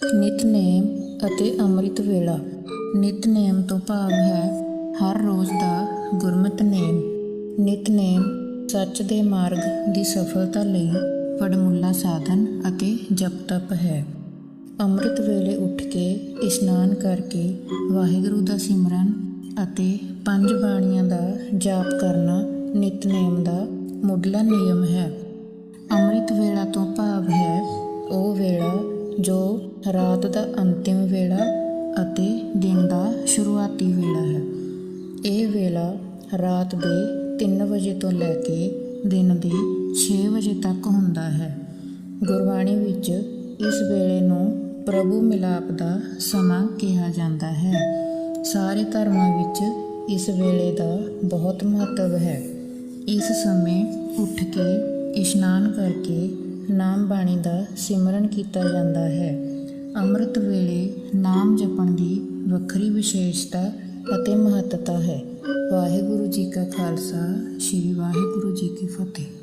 ਨਿਤਨੇਮ ਅਤੇ ਅੰਮ੍ਰਿਤ ਵੇਲਾ। ਨਿਤਨੇਮ ਤੋਂ ਭਾਵ ਹੈ ਹਰ ਰੋਜ਼ ਦਾ ਗੁਰਮਤਿ ਨੇਮ। ਨਿਤਨੇਮ ਸੱਚ ਦੇ ਮਾਰਗ ਦੀ ਸਫਲਤਾ ਲਈ ਵਡਮੁੱਲਾ ਸਾਧਨ ਅਤੇ ਜਪ ਤਪ ਹੈ। ਅੰਮ੍ਰਿਤ ਵੇਲੇ ਉੱਠ ਕੇ ਇਸ਼ਨਾਨ ਕਰਕੇ ਵਾਹਿਗੁਰੂ ਦਾ ਸਿਮਰਨ ਅਤੇ ਪੰਜ ਬਾਣੀਆਂ ਦਾ ਜਾਪ ਕਰਨਾ ਨਿਤਨੇਮ ਦਾ ਮੁੱਢਲਾ ਨਿਯਮ ਹੈ। ਅੰਮ੍ਰਿਤ ਵੇਲਾ ਤੋਂ ਭਾਵ ਹੈ, ਉਹ ਵੇਲਾ ਜੋ ਰਾਤ ਦਾ ਅੰਤਿਮ ਵੇਲਾ ਅਤੇ ਦਿਨ ਦਾ ਸ਼ੁਰੂਆਤੀ ਵੇਲਾ ਹੈ। ਇਹ ਵੇਲਾ ਰਾਤ ਦੇ 3 ਵਜੇ ਤੋਂ ਲੈ ਕੇ ਦਿਨ ਦੇ 6 ਵਜੇ ਤੱਕ ਹੁੰਦਾ ਹੈ। ਗੁਰਬਾਣੀ ਵਿੱਚ ਇਸ ਵੇਲੇ ਨੂੰ ਪ੍ਰਭੂ ਮਿਲਾਪ ਦਾ ਸਮਾਂ ਕਿਹਾ ਜਾਂਦਾ ਹੈ। ਸਾਰੇ ਧਰਮਾਂ ਵਿੱਚ ਇਸ ਵੇਲੇ ਦਾ ਬਹੁਤ ਮਹੱਤਵ ਹੈ। ਇਸ ਸਮੇਂ ਉੱਠ ਕੇ ਇਸ਼ਨਾਨ ਕਰਕੇ ਨਾਮ ਬਾਣੀ ਦਾ ਸਿਮਰਨ ਕੀਤਾ ਜਾਂਦਾ ਹੈ। ਅੰਮ੍ਰਿਤ ਵੇਲੇ ਨਾਮ ਜਪਣ ਦੀ ਵੱਖਰੀ ਵਿਸ਼ੇਸ਼ਤਾ ਅਤੇ ਮਹੱਤਤਾ ਹੈ। ਵਾਹਿਗੁਰੂ ਜੀ ਕਾ ਖਾਲਸਾ, ਸ੍ਰੀ ਵਾਹਿਗੁਰੂ ਜੀ ਕੀ ਫਤਿਹ।